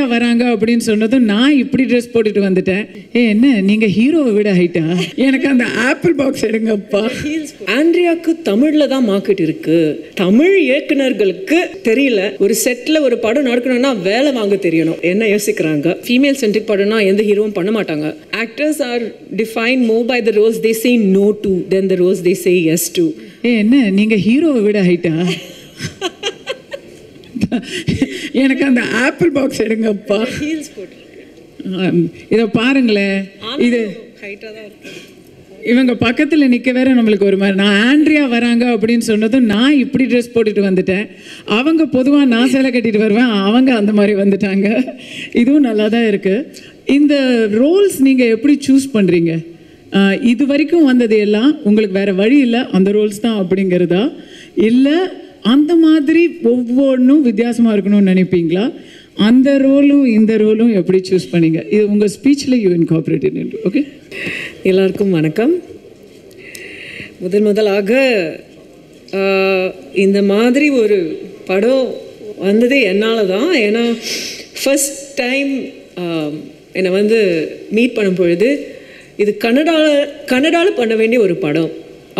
Andrea வராங்க அப்படின்னு சொன்னதும் நான் இப்படி ட்ரெஸ் போட்டுட்டு வந்துட்டேன். ஏ என்ன நீங்க ஹீரோவை விட ஹைட்டா எனக்கு அந்த ஆப்பிள் பாக்ஸ் எடுங்கப்பா. ஆண்ட்ரியாக்கு தமிழ்ல தான் மார்க்கெட் இருக்கு. தமிழ் இயக்குனர்களுக்கு தெரியல. ஒரு செட்ல ஒரு படம் நடக்கணும்னா வேலை வாங்க தெரியணும். என்ன யோசிக்கிறாங்க? ஃபீமேல் சென்ட்ரிக் படம்னா எந்த ஹீரோவும் பண்ண மாட்டாங்க. Actors are defined more by the roles they say no to than the roles they say yes to ஏ என்ன நீங்க ஹீரோவை விட ஹைட்டா எனக்கு அந்த ஆப்பிள் பாக்ஸ் எடுங்கப்பா. இதை பாருங்களேன். இது இவங்க பக்கத்துல நிக்க வேற நம்மளுக்கு ஒரு மாதிரி. நான் ஆண்ட்ரியா வராங்க அப்படின்னு சொன்னதும் நான் இப்படி ட்ரெஸ் போட்டுட்டு வந்துட்டேன். அவங்க பொதுவா நான் சேலை கட்டிட்டு வருவேன். அவங்க அந்த மாதிரி வந்துட்டாங்க. இதுவும் நல்லா தான் இருக்கு. இந்த ரோல்ஸ் நீங்க எப்படி சூஸ் பண்றீங்க? ஆஹ், இது வரைக்கும் வந்தது எல்லாம் உங்களுக்கு வேற வழி இல்லை. அந்த ரோல்ஸ் தான் அப்படிங்கிறதா? இல்லை அந்த மாதிரி ஒவ்வொன்றும் வித்தியாசமாக இருக்கணும்னு நினைப்பீங்களா? அந்த ரோலும் இந்த ரோலும் எப்படி சூஸ் பண்ணீங்க? இது உங்கள் ஸ்பீச்சில் யூ இன்கார்பரேட் ஓகே எல்லாருக்கும் வணக்கம். முதல் முதலாக இந்த மாதிரி ஒரு படம் வந்ததே என்னால் தான் ஏன்னா ஃபஸ்ட் டைம் என்னை வந்து மீட் பண்ணும் பொழுது இது கன்னடாவில் கன்னடாவில் பண்ண வேண்டிய ஒரு படம்.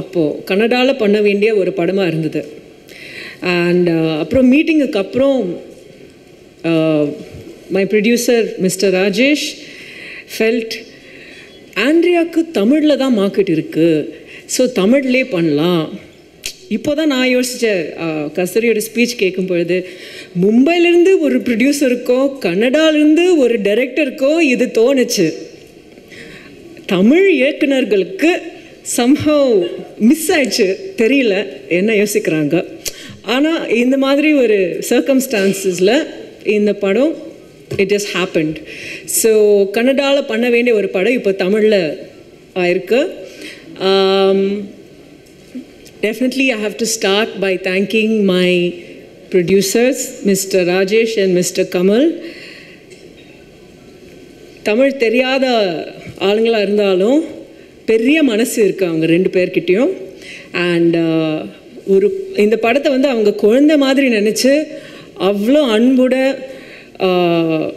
அப்போது கன்னடாவில் பண்ண வேண்டிய ஒரு படமாக இருந்தது. அண்ட் uh, அப்புறம் மீட்டிங்குக்கு அப்புறம் my producer mister Rajesh felt ஆண்ட்ரியாவுக்கு தமிழில் தான் மார்க்கெட் இருக்குது ஸோ தமிழ்லே பண்ணலாம். இப்போ தான் நான் யோசித்தேன் uh, கஸ்தூரியோட ஸ்பீச் கேட்கும் பொழுது மும்பையிலேருந்து ஒரு ப்ரொடியூசருக்கோ கன்னடாலேருந்து ஒரு டைரக்டருக்கோ இது தோணுச்சு. தமிழ் இயக்குனர்களுக்கு சம்ஹவ் மிஸ் ஆயிடுச்சு. தெரியல என்ன யோசிக்கிறாங்க. ஆனால் இந்த மாதிரி ஒரு சர்க்கம்ஸ்டான்சஸில் இந்த படம் இட் இஸ் ஹேப்பன்ட் ஸோ கன்னடாவில் பண்ண வேண்டிய ஒரு படம் இப்போ தமிழில் ஆயிருக்கு. Definitely I have to start by thanking my producers mister Rajesh and mister Kamal Tamil தெரியாத ஆளுங்களாக இருந்தாலும் பெரிய மனசு இருக்குது அவங்க ரெண்டு பேர்கிட்டையும். அண்ட் ஒரு இந்த படத்தை வந்து அவங்க குழந்த மாதிரி நினச்சி அவ்வளோ அன்புட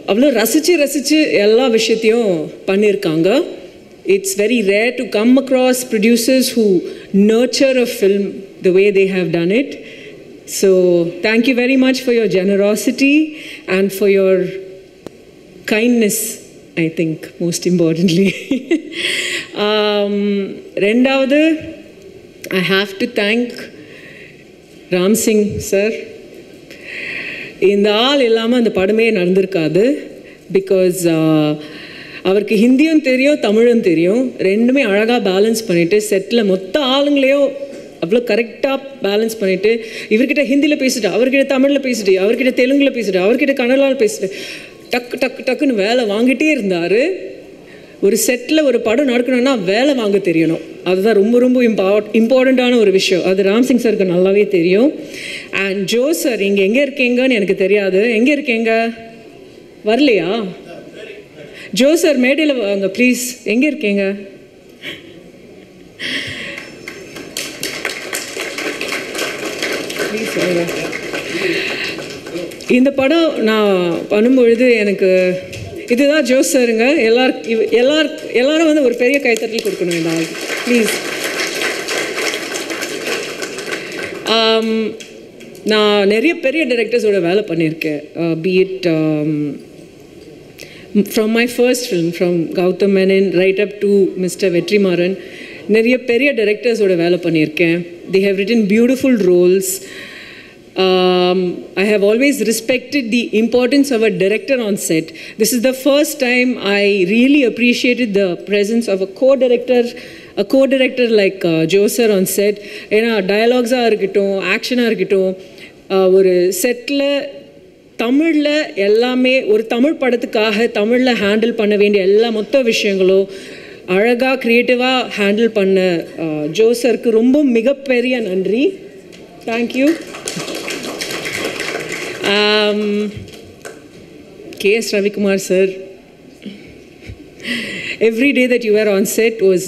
அவ்வளோ ரசித்து ரசித்து எல்லா விஷயத்தையும் பண்ணியிருக்காங்க it's very rare to come across producers who nurture a film the way they have done it so thank you very much for your generosity and for your kindness I think most importantly ரெண்டாவது I have to thank Ramsingh sir இந்த ஆள் இல்லாமல் அந்த படமே நடந்திருக்காது. Because uh, அவருக்கு ஹிந்தியும் தெரியும் தமிழும் தெரியும். ரெண்டுமே அழகாக பேலன்ஸ் பண்ணிவிட்டு செட்டில் மொத்த ஆளுங்களையும் அவ்வளோ கரெக்டாக பேலன்ஸ் பண்ணிவிட்டு இவர்கிட்ட ஹிந்தியில் பேசிட்டு அவர்கிட்ட தமிழில் பேசிட்டு அவர்கிட்ட தெலுங்கில் பேசிட்டு அவர்கிட்ட கன்னடாவில் பேசிட்டு டக்கு டக்கு டக்குன்னு வேலை வாங்கிட்டே இருந்தார். ஒரு செட்டில் ஒரு படம் நடக்கணும்னா வேலை வாங்க தெரியணும். அதுதான் ரொம்ப ரொம்ப இம்பார்ட் இம்பார்ட்டண்ட்டான ஒரு விஷயம். அது ராம்சிங் சாருக்கு நல்லாவே தெரியும். அண்ட் ஜோ சார் இங்கே எங்கே இருக்கீங்கன்னு எனக்கு தெரியாது. எங்கே இருக்கீங்க? வரலையா? ஜோ சார் மேடையில் வாங்க ப்ளீஸ் எங்கே இருக்கீங்க? ப்ளீஸ் வாங்க. இந்த படம் நான் பண்ணும்பொழுது எனக்கு இதுதான் ஜோஸ் சாருங்க. எல்லார் எல்லாருக்கு எல்லார் எல்லாரும் வந்து ஒரு பெரிய கைத்தட்டல் கொடுக்கணும் இந்த ஆளுக்கு ப்ளீஸ் um, நான் நிறைய பெரிய டைரக்டர்ஸோட வேலை பண்ணியிருக்கேன். Be it from my first film from Gautham Menon right up to mister Vetrimaaran நிறைய பெரிய டைரக்டர்ஸோட வேலை பண்ணியிருக்கேன். They have written beautiful roles um, I have always respected the importance of a director on set. This is the first time I really appreciated the presence of a co-director, a co-director like uh, Joe sir on set. ஏன்னா டயலாக்ஸாக இருக்கட்டும் ஆக்ஷனாக இருக்கட்டும் uh, ஒரு settle தமிழில் எல்லாமே ஒரு தமிழ் படத்துக்காக தமிழில் handle பண்ண வேண்டிய எல்லா மொத்த விஷயங்களும் அழகாக க்ரியேட்டிவாக ஹேண்டில் பண்ண ஜோசருக்கு ரொம்ப மிகப்பெரிய நன்றி thank you K S Ravikumar sir. Every day that you are on set was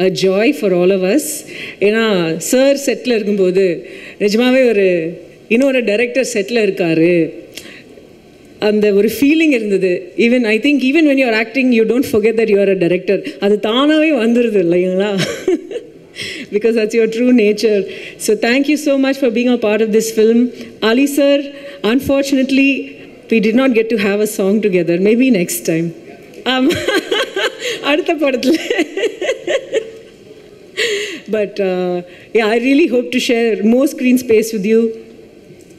a joy for all all ஏன்னா சார் செட்டில் இருக்கும்போது நிஜமாவே ஒரு இன்னொரு டைரக்டர் செட்டில் இருக்காரு. அந்த ஒரு ஃபீலிங் இருந்தது. Even I think even when you're acting you don't forget that you're a director அது தானாகவே வந்துடுது இல்லைங்களா? because that's your true nature. So thank you so much for being a part of this film. Ali sir, unfortunately, we did not get to have a song together. Maybe next time. Um, அடுத்த படத்தில் but yeah I really hope to share more screen space with you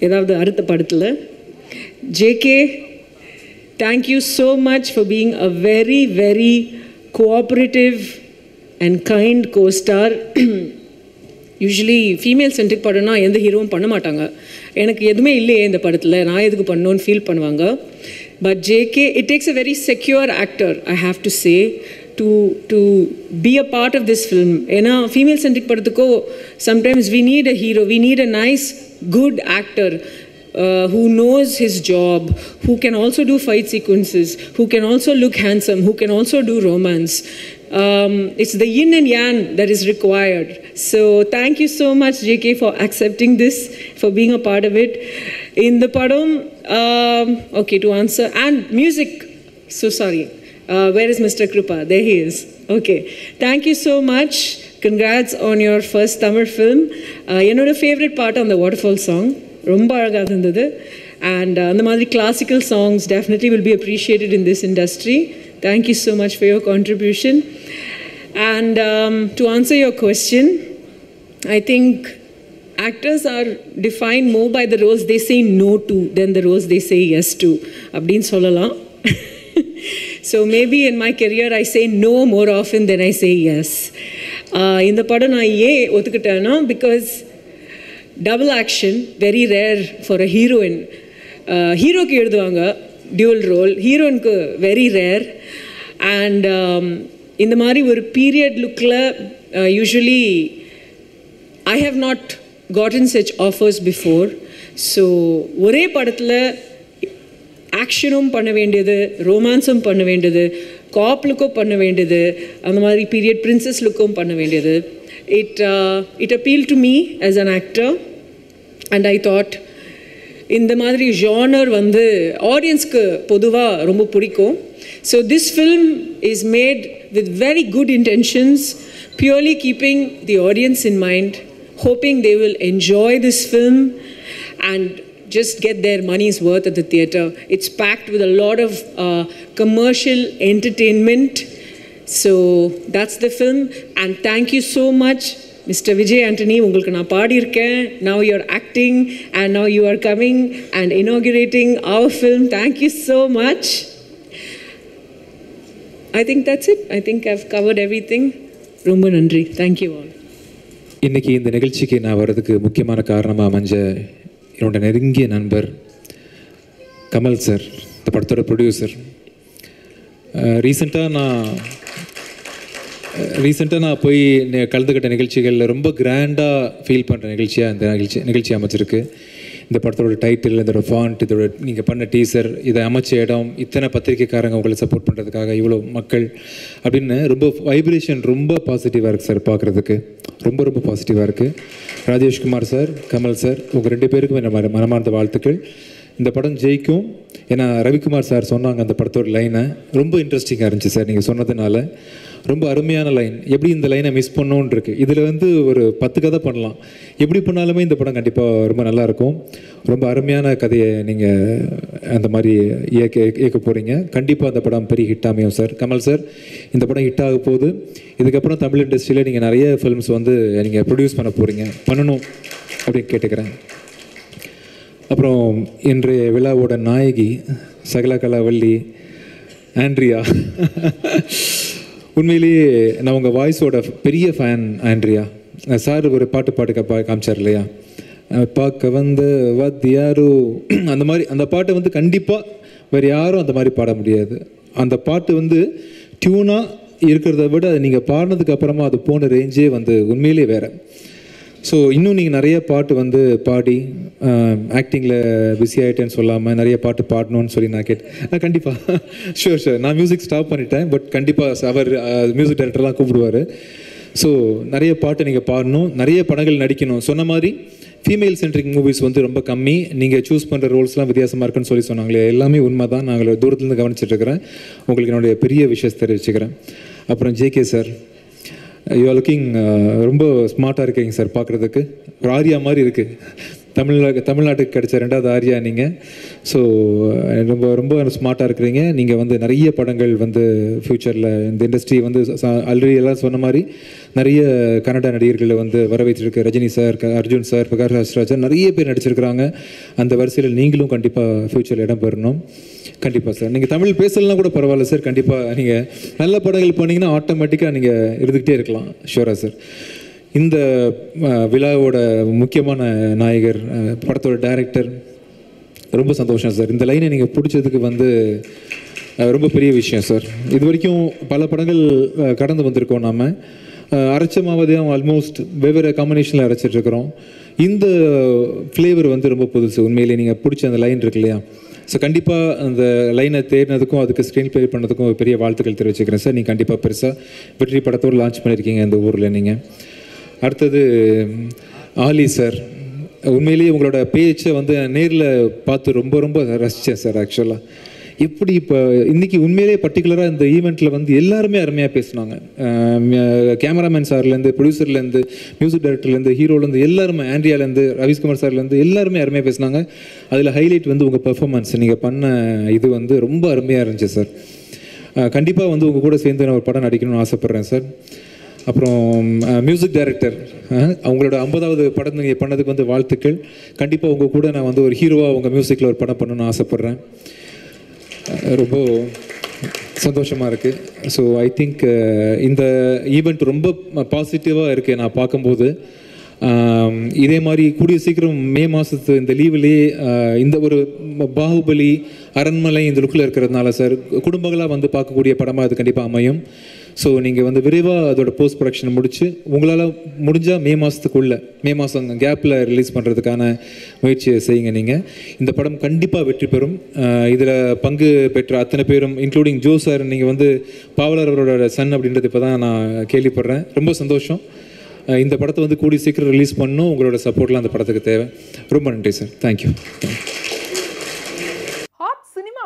ஏதாவது அடுத்த படத்தில் JK thank you so much for being a very, very and kind costar usually female centric படம்னா எந்த ஹீரோவும் பண்ண மாட்டாங்க. எனக்கு எதுவுமே இல்லையே இந்த படத்தில். நான் எதுக்கு பண்ணோன்னு ஃபீல் பண்ணுவாங்க. But JK it takes a very secure actor I have to say to to be a part of this film ஏன்னா female centric படத்துக்கோ sometimes we need a hero we need a nice good actor uh, who knows his job, who can also do fight sequences, who can also look handsome, who can also do romance. Um, it's the yin and yang that is required. So, thank you so much, JK, for accepting this, for being a part of it. In the Padam, um, okay, to answer, and music, so sorry. Uh, where is Mr. Krupa? There he is. Okay. Thank you so much. Congrats on your first Tamil film. Uh, என்னோட favorite part on the waterfall song. ரொம்ப அழகாக இருந்தது and அந்த மாதிரி classical songs definitely will be appreciated in this industry Thank you so much for your contribution and to answer your question I think actors are defined more by the roles they say no to than the roles they say yes to அப்படின்னு சொல்லலாம் so maybe in my career I say no more often than I say yes uh, இந்த படம் நான் ஏன் ஒத்துக்கிட்டேன்னா because double action very rare for a heroine ஹீரோக்கு எழுதுவாங்க dual role ஹீரோயினுக்கு very rare and இந்த மாதிரி ஒரு பீரியட் லுக்கில் usually I have not gotten such offers before so ஒரே படத்தில் ஆக்ஷனும் பண்ண வேண்டியது ரோமான்ஸும் பண்ண வேண்டியது காப் லுக்கும் பண்ண வேண்டியது அந்த மாதிரி பீரியட் பிரின்சஸ் லுக்கும் பண்ண வேண்டியது. It it appeal to me as an actor and I thought இந்த மாதிரி ஜானர் வந்து ஆடியன்ஸ்க்கு பொதுவாக ரொம்ப பிடிக்கும் so this film is made with very good intentions purely keeping the audience in mind hoping they will enjoy this film and just get their money's worth at the theatre. It's packed with a lot of uh, commercial entertainment. So that's the film. And thank you so much, mister Vijay Antony உங்களுக்கு நான் பாடியிருக்கேன் now you're acting and now you are coming and inaugurating our film thank you so much I think that's it I think I've covered everything ரொம்ப நன்றி thank you all இன்றைக்கி இந்த நிகழ்ச்சிக்கு நான் வர்றதுக்கு முக்கியமான காரணமாக அமைஞ்ச என்னோட நெருங்கிய நண்பர் கமல் சார் இந்த படத்தோட ப்ரொடியூசர் ரீசெண்டாக நான் ரீசெண்டாக நான் போய் கலந்துக்கிட்ட நிகழ்ச்சிகளில் ரொம்ப கிராண்டாக ஃபீல் பண்ணுற நிகழ்ச்சியாக இந்த நிகழ்ச்சி நிகழ்ச்சி அமைச்சிருக்கு இந்த படத்தோட டைட்டில் இதோட ஃபாண்ட் இதோட நீங்கள் பண்ண டீசர் இதை அமைச்ச இடம் இத்தனை பத்திரிக்கைக்காரங்க உங்களை சப்போர்ட் பண்ணுறதுக்காக இவ்வளோ மக்கள் அப்படின்னு ரொம்ப வைப்ரேஷன் ரொம்ப பாசிட்டிவாக இருக்குது சார் பார்க்குறதுக்கு. ரொம்ப ரொம்ப பாசிட்டிவாக இருக்குது ராஜேஷ்குமார் சார் கமல் சார் உங்கள் ரெண்டு பேருக்கும் என்ன மனமார்ந்த வாழ்த்துக்கள். இந்த படம் ஜெயிக்கும். ஏன்னா ரவிக்குமார் சார் சொன்னாங்க அந்த படத்தோட லைனை ரொம்ப இன்ட்ரெஸ்டிங்காக இருந்துச்சு சார் நீங்கள் சொன்னதுனால. ரொம்ப அருமையான லைன் எப்படி இந்த லைனை மிஸ் பண்ணோன்னு இருக்கு இதில் வந்து ஒரு பத்து கதை பண்ணலாம். எப்படி பண்ணாலுமே இந்த படம் கண்டிப்பாக ரொம்ப நல்லாயிருக்கும் ரொம்ப அருமையான கதையை நீங்கள் அந்த மாதிரி இயக்க இயக்க போகிறீங்க கண்டிப்பாக அந்த படம் பெரிய ஹிட் அமையும் சார். கமல் சார் இந்த படம் ஹிட் ஆக போகுது. இதுக்கப்புறம் தமிழ் இண்டஸ்ட்ரியில் நீங்கள் நிறைய ஃபிலிம்ஸ் வந்து நீங்கள் ப்ரொடியூஸ் பண்ண போகிறீங்க பண்ணணும் அப்படின்னு கேட்டுக்கிறேன். அப்புறம் இன்றைய விழாவோட நாயகி சகலகலாவல்லி ஆண்ட்ரியா. உண்மையிலேயே நான் உங்கள் வாய்ஸோட பெரிய ஃபேன் ஆண்ட்ரியா. சார் ஒரு பாட்டு பாட்டு பா காமிச்சார் இல்லையா? பார்க்க வந்த வாத்தியாரோ. அந்த மாதிரி அந்த பாட்டை வந்து கண்டிப்பாக வேறு யாரும் அந்த மாதிரி பாட முடியாது. அந்த பாட்டு வந்து டியூனாக இருக்கிறத விட அது நீங்கள் பாடினதுக்கு அப்புறமா அது போன ரேஞ்சே வந்து உண்மையிலேயே வேறு. ஸோ இன்னும் நீங்கள் நிறைய பாட்டு வந்து பாடி ஆக்டிங்கில் பிஸி ஆகிட்டேன்னு சொல்லாமல் நிறைய பாட்டு பாடணும்னு சொல்லி நான் கேட்டேன். கண்டிப்பாக ஷூர் ஷூர் நான் மியூசிக் ஸ்டாப் பண்ணிட்டேன் பட் கண்டிப்பாக அவர் மியூசிக் டைரக்டர்லாம் கூப்பிடுவார். ஸோ நிறைய பாட்டு நீங்கள் பாடணும் நிறைய படங்கள் நடிக்கணும். சொன்ன மாதிரி ஃபீமேல் சென்ட்ரிக் மூவிஸ் வந்து ரொம்ப கம்மி. நீங்கள் சூஸ் பண்ணுற ரோல்ஸ்லாம் வித்தியாசமாக இருக்குன்னு சொல்லி சொன்னாங்களே எல்லாமே உண்மை தான் நாங்கள் தூரத்துலேருந்து கவனிச்சிட்ருக்கிறேன் உங்களுக்கு என்னுடைய பெரிய விஷயத்தை தெரிவிச்சுக்கிறேன். அப்புறம் JK sir you're looking uh, ரொம்ப ஸ்மார்ட்டாக இருக்கீங்க சார் பார்க்குறதுக்கு ஒரு ஆரியா மாதிரி இருக்குது தமிழ்நாடு தமிழ்நாட்டுக்கு கிடைச்ச ரெண்டாவது ஆரியா நீங்கள் ஸோ ரொம்ப ரொம்ப ஸ்மார்ட்டாக இருக்கிறீங்க. நீங்கள் வந்து நிறைய படங்கள் வந்து ஃப்யூச்சரில் இந்த இண்டஸ்ட்ரி வந்து ஆல்ரெடி எல்லாம் சொன்ன மாதிரி நிறைய கன்னட நடிகர்களை வந்து வர வைத்திருக்கு ரஜினி சார் அர்ஜுன் சார் பிரகாஷ் ராஜ் நிறைய பேர் நடிச்சிருக்கிறாங்க. அந்த வரிசையில் நீங்களும் கண்டிப்பாக ஃப்யூச்சரில் இடம் பெறணும். கண்டிப்பாக சார். நீங்கள் தமிழ் பேசலாம் கூட பரவாயில்ல சார். கண்டிப்பாக நீங்கள் நல்ல படங்கள் போனீங்கன்னா ஆட்டோமேட்டிக்காக நீங்கள் இருந்துக்கிட்டே இருக்கலாம். ஷூரா சார். இந்த விழாவோட முக்கியமான நாயகர் படத்தோட டைரக்டர் ரொம்ப சந்தோஷம் சார். இந்த லைனை நீங்கள் பிடிச்சதுக்கு வந்து ரொம்ப பெரிய விஷயம் சார். இது வரைக்கும் பல படங்கள் கடந்து வந்திருக்கோம் நாம். அரைச்ச மாவதையும் ஆல்மோஸ்ட் வெவ்வேறு காம்பினேஷனில் அரைச்சிட்ருக்குறோம் இந்த ஃப்ளேவர் வந்து ரொம்ப புதுசு. உண்மையிலே நீங்கள் பிடிச்ச அந்த லைன் இருக்கு இல்லையா? ஸோ கண்டிப்பாக அந்த லைனை தேடினதுக்கும் அதுக்கு ஸ்க்ரீன் ப்ளே பண்ணதுக்கும் ஒரு பெரிய வாழ்த்துக்கள் தெரிவிச்சுக்கிறேன் சார். நீங்கள் கண்டிப்பாக பெருசாக வெற்றி படத்தோடு லான்ச் பண்ணியிருக்கீங்க இந்த ஊரில் நீங்கள் அடுத்தது ஆலி சார். உண்மையிலேயே உங்களோட பேச்சை வந்து நேரில் பார்த்து ரொம்ப ரொம்ப ரசித்தேன் சார் ஆக்சுவலாக எப்படி இப்போ இன்றைக்கி உண்மையிலேயே பர்டிகுலராக இந்த ஈவெண்ட்டில் வந்து எல்லாருமே அருமையாக பேசினாங்க. கேமராமேன் சார்லேருந்து ப்ரொடியூசர்லேருந்து மியூசிக் டைரக்டர்லேருந்து ஹீரோலேருந்து எல்லாருமே ஆண்ட்ரியாலேருந்து ரவிஸ்குமார் சார்லேருந்து எல்லாருமே அருமையாக பேசினாங்க. அதில் ஹைலைட் வந்து உங்கள் பெர்ஃபார்மன்ஸ் நீங்கள் பண்ண இது வந்து ரொம்ப அருமையாக இருந்துச்சு சார். கண்டிப்பாக வந்து உங்கள் கூட சேர்ந்து நான் ஒரு படம் நடிக்கணும்னு ஆசைப்பட்றேன் சார். அப்புறம் மியூசிக் டைரக்டர் அவங்களோட ஐம்பதாவது படம் நீங்கள் பண்ணதுக்கு வந்து வாழ்த்துக்கள். கண்டிப்பாக உங்கள் கூட நான் வந்து ஒரு ஹீரோவாக உங்கள் மியூசிக்கில் ஒரு படம் பண்ணணும்னு ஆசைப்பட்றேன். ரொம்ப சந்தோஷமாக இருக்குது ஸோ ஐ திங்க் இந்த ஈவெண்ட் ரொம்ப பாசிட்டிவாக இருக்குது நான் பார்க்கும்போது. இதே மாதிரி கூடிய சீக்கிரம் மே மாதத்து இந்த லீவ்லேயே இந்த ஒரு பாகுபலி அரண்மனை இந்த லுக்கில் இருக்கிறதுனால சார் குடும்பங்களாக வந்து பார்க்கக்கூடிய படமாக அது கண்டிப்பாக அமையும். ஸோ நீங்கள் வந்து விரைவாக அதோட போஸ்ட் ப்ரொடக்ஷன் முடிச்சு உங்களால் முடிஞ்சால் மே மாதத்துக்குள்ளே மே மாதம் கேப்பில் ரிலீஸ் பண்ணுறதுக்கான முயற்சியை செய்யுங்க நீங்கள் இந்த படம் கண்டிப்பாக வெற்றி பெறும். இதில் பங்கு பெற்ற அத்தனை பேரும் இன்க்ளூடிங் ஜோ சார் நீங்கள் வந்து பாவலர் அவரோட சன் அப்படின்றது இப்போ தான் நான் கேள்விப்படுறேன். ரொம்ப சந்தோஷம். இந்த படத்தை வந்து கூடி சீக்கிரம் ரிலீஸ் பண்ணணும். உங்களோட சப்போர்ட்லாம் அந்த படத்துக்கு தேவை. ரொம்ப நன்றி சார் தேங்க்யூ ஹாட்